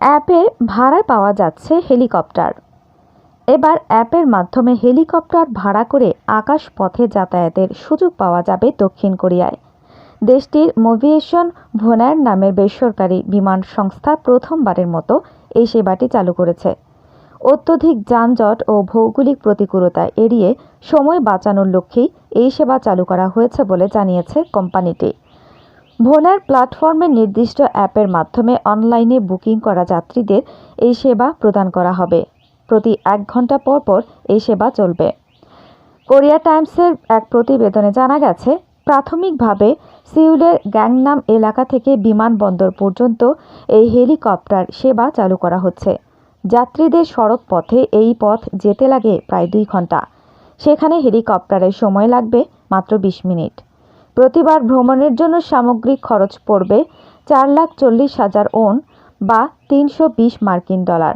অ্যাপে ভাড়ায় পাওয়া যাচ্ছে হেলিকপ্টার। এবার অ্যাপের মাধ্যমে হেলিকপ্টার ভাড়া করে আকাশ পথে যাতায়াতের সুযোগ পাওয়া যাবে দক্ষিণ কোরিয়ায়। দেশটির মোভিয়েশন ভোনার নামের বেসরকারি বিমান সংস্থা প্রথমবারের মতো এই সেবাটি চালু করেছে। অত্যধিক যানজট ও ভৌগোলিক প্রতিকূলতা এড়িয়ে সময় বাঁচানোর লক্ষ্যেই এই সেবা চালু করা হয়েছে বলে জানিয়েছে কোম্পানিটি। ভোলার প্ল্যাটফর্মের নির্দিষ্ট অ্যাপের মাধ্যমে অনলাইনে বুকিং করা যাত্রীদের এই সেবা প্রদান করা হবে। প্রতি এক ঘণ্টা পর পর এই সেবা চলবে। কোরিয়া টাইমসের এক প্রতিবেদনে জানা গেছে, প্রাথমিকভাবে সিউলের গ্যাংনাম এলাকা থেকে বিমানবন্দর পর্যন্ত এই হেলিকপ্টার সেবা চালু করা হচ্ছে। যাত্রীদের সড়ক পথে এই পথ যেতে লাগে প্রায় দুই ঘণ্টা সেখানে হেলিকপ্টারের সময় লাগবে মাত্র বিশ মিনিট। প্রতিবার ভ্রমণের জন্য সামগ্রিক খরচ পড়বে চার লাখ চল্লিশ হাজার ওন বা তিনশো বিশ মার্কিন ডলার।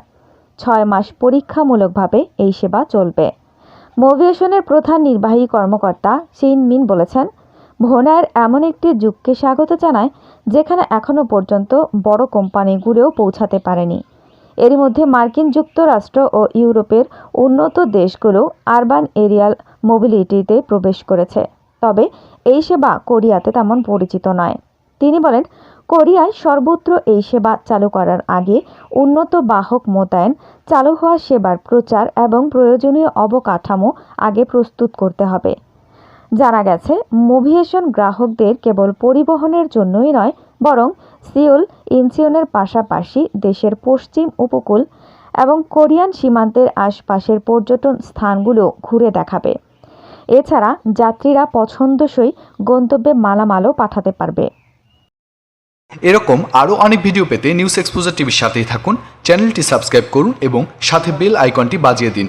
ছয় মাস পরীক্ষামূলকভাবে এই সেবা চলবে। মোভিয়েশনের প্রধান নির্বাহী কর্মকর্তা চিন মিন বলেছেন, ভোনার এমন একটি যুগকে স্বাগত জানায় যেখানে এখনও পর্যন্ত বড় কোম্পানিগুলোও পৌঁছাতে পারেনি। এর মধ্যে মার্কিন যুক্তরাষ্ট্র ও ইউরোপের উন্নত দেশগুলো আরবান এরিয়াল মোবিলিটিতে প্রবেশ করেছে। তবে এই সেবা কোরিয়াতে তেমন পরিচিত নয়। তিনি বলেন, কোরিয়ায় সর্বত্র এই সেবা চালু করার আগে উন্নত বাহক মোতায়েন, চালু হওয়া সেবার প্রচার এবং প্রয়োজনীয় অবকাঠামো আগে প্রস্তুত করতে হবে। জানা গেছে, মুভিয়েশন গ্রাহকদের কেবল পরিবহনের জন্যই নয়, বরং সিওল ইনচিয়নের পাশাপাশি দেশের পশ্চিম উপকূল এবং কোরিয়ান সীমান্তের আশপাশের পর্যটন স্থানগুলো ঘুরে দেখাবে। এছাড়া যাত্রীরা পছন্দসই গন্তব্যে মালামালও পাঠাতে পারবে। এরকম আরও অনেক ভিডিও পেতে নিউজ এক্সপোজার টিভির সাথেই থাকুন, চ্যানেলটি সাবস্ক্রাইব করুন এবং সাথে বেল আইকনটি বাজিয়ে দিন।